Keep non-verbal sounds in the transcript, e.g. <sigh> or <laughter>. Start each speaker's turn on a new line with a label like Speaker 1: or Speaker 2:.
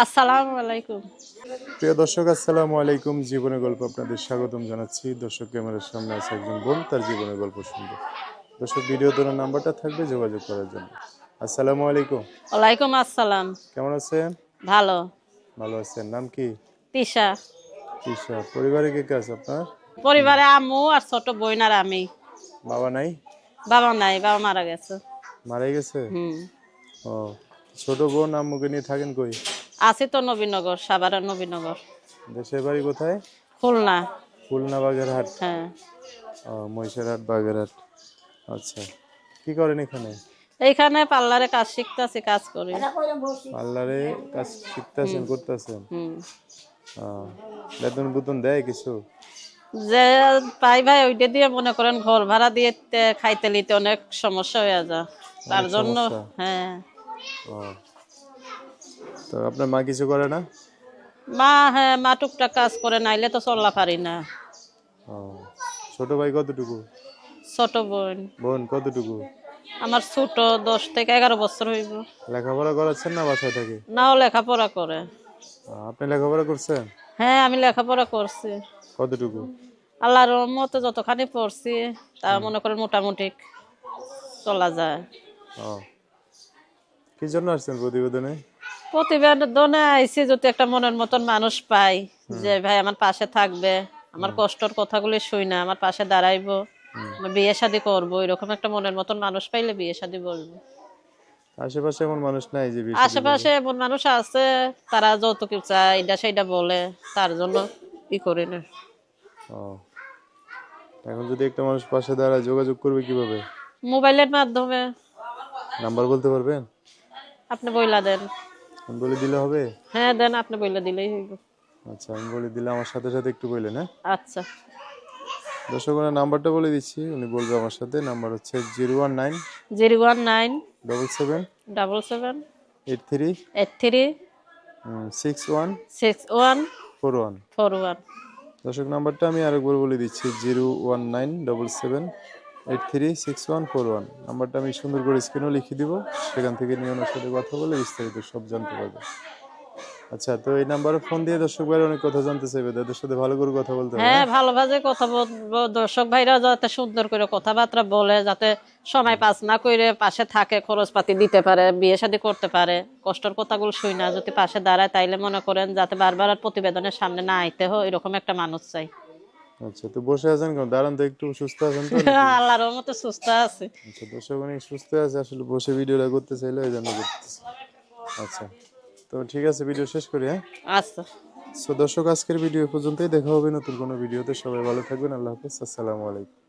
Speaker 1: আসসালামু আলাইকুম।
Speaker 2: প্রিয় দর্শক আসসালামু আলাইকুম। জীবনের গল্প আপনাদের স্বাগতম জানাচ্ছি। দর্শক ক্যামেরার সামনে আছে একজন বোন তার জীবনের গল্প শুনবে। দর্শক ভিডিও নাম্বারটা থাকবে যোগাযোগ করার জন্য। আসসালামু আলাইকুম।
Speaker 1: ওয়ালাইকুম আসসালাম।
Speaker 2: কেমন আছেন?
Speaker 1: ভালো।
Speaker 2: ভালো আছেন। নাম কি?
Speaker 1: তিশা।
Speaker 2: পরিবারে কে কে আছে আপনার?
Speaker 1: পরিবারে আম্মু আর ছোট বোন আর আমি।
Speaker 2: বাবা নাই?
Speaker 1: বাবা নাই বাবা মারা গেছে।
Speaker 2: মারা গেছে?
Speaker 1: হুম।
Speaker 2: ও ছোট বোন আম্মুকে নিয়ে থাকেন কই?
Speaker 1: আছি তো নবীনগর সাভারের নবীনগর।
Speaker 2: দেশের বাড়ি কোথায়?
Speaker 1: খুলনা।
Speaker 2: খুলনা বাগেরহাট।
Speaker 1: হ্যাঁ।
Speaker 2: ও মহিষারহাট বাগেরহাট। আচ্ছা। কি করেন এখানে?
Speaker 1: এইখানে পার্লারে কাজ শিখতেছি কাজ করি।
Speaker 2: পার্লারে কাজ শিখতেছেন করতেছেন? বেতন বুতন দেয় কিছু?
Speaker 1: যে পাই ভাই ওইটা দিয়ে মনে করেন ঘর ভাড়া দিয়ে খাইতে লিতে অনেক সমস্যা হয়ে যায়। তার জন্য হ্যাঁ।
Speaker 2: ও। তো আপনার মা কিছু করে না?
Speaker 1: মা হ্যাঁ মা টুকটাক কাজ করে নাইলে তো চল্লা পারি না।
Speaker 2: ও ছোট ভাই কতটুকু?
Speaker 1: ছোট বোন।
Speaker 2: বোন কতটুকু?
Speaker 1: আমার ছোট দশ থেকে এগারো বছর হইব।
Speaker 2: লেখাপড়া করাচ্ছেন না বাসায় থাকে?
Speaker 1: নাও লেখাপড়া করে।
Speaker 2: আপনি লেখাপড়া করছেন?
Speaker 1: হ্যাঁ আমি লেখাপড়া করছি।
Speaker 2: কতটুকু?
Speaker 1: আল্লাহর মতো যতখানি পড়ছি তা মনে করেন মোটামুটি চলা যায়।
Speaker 2: ও কি জন্য আসছেন প্রতিবেদনে?
Speaker 1: প্রতিবেদনে আইসি যদি একটা মনের মতন মানুষ পাই যে ভাই আমার পাশে থাকবে আমার কষ্টর কথাগুলি শুই না আমার পাশে দাঁড়াইবো বিয়ে শাদি করব এরকম একটা মনের মতন মানুষ পাইলে বিয়ে শাদি বলব।
Speaker 2: আশেপাশে এমন মানুষ নাই যে
Speaker 1: আশেপাশে এমন মানুষ আছে তারা যৌতুক চায় এটা সেটা বলে তার জন্য ই করি না।
Speaker 2: এখন যদি একটা মানুষ পাশে দাঁড়ায় যোগাযোগ করবে কীভাবে?
Speaker 1: মোবাইলের মাধ্যমে।
Speaker 2: নাম্বার বলতে পারবেন?
Speaker 1: আপনি বইলা দেন।
Speaker 2: আমি বলে দিলে হবে?
Speaker 1: হ্যাঁ দেন আপনি বইলা দিলেই হইব।
Speaker 2: আচ্ছা আমি বলে দিলে আমার সাথে সাথে একটু বললেন হ্যাঁ?
Speaker 1: আচ্ছা।
Speaker 2: দর্শক ওনার নাম্বারটা বলে দিচ্ছি উনি বলবে আমার সাথে। নাম্বার হচ্ছে zero one nine
Speaker 1: zero one nine
Speaker 2: double seven
Speaker 1: double seven
Speaker 2: eight three
Speaker 1: eight three
Speaker 2: six one
Speaker 1: six one
Speaker 2: four one.
Speaker 1: Four one.
Speaker 2: দর্শক নাম্বারটা আমি আরেকবার বলে দিচ্ছি zero one nine double seven eight three six one four one নাম্বারটা আমি সুন্দর করে স্ক্রিনেও লিখে দিব। সেখান থেকে নিয়ে ওনার সাথে কথা বলে বিস্তারিত সব জানতে পারবে। আচ্ছা তো এই নাম্বারে ফোন দিয়ে দর্শক ভাইরা অনেক কথা জানতে চাইবে। তাদের সাথে ভালো করে কথা বলতে হবে
Speaker 1: হ্যাঁ ভালোভাবে কথা বলব। দর্শক ভাইরা যাতে সুন্দর করে কথাবার্তা বলে যাতে সময় পাস না করে পাশে থাকে খরচপাতি দিতে পারে বিয়ে শাদী করতে পারে। কষ্টের কথাগুলো শুই না। যদি পাশে দাঁড়ায় তাইলে মনে করেন যাতে বারবার আর প্রতিবেদনের সামনে না আইতে হয় এরকম একটা মানুষ চাই।
Speaker 2: আচ্ছা তো বসে আছেন কেন? দাঁড়ান তো একটু সুস্থ আছেন তো <laughs>
Speaker 1: আল্লাহর রহমতে সুস্থ আছে।
Speaker 2: আচ্ছা দর্শক অনেক সুস্থ আছে আসলে বসে ভিডিওটা করতে চাইলে এই জন্য করতেছি। আচ্ছা তো ঠিক আছে ভিডিও শেষ করি হ্যাঁ?
Speaker 1: আচ্ছা।
Speaker 2: সো দর্শক আজকের ভিডিও পর্যন্তই। দেখা হবে নতুন কোনো ভিডিওতে সবাই ভালো থাকবেন আল্লাহ হাফেজ। আসসালামু আলাইকুম।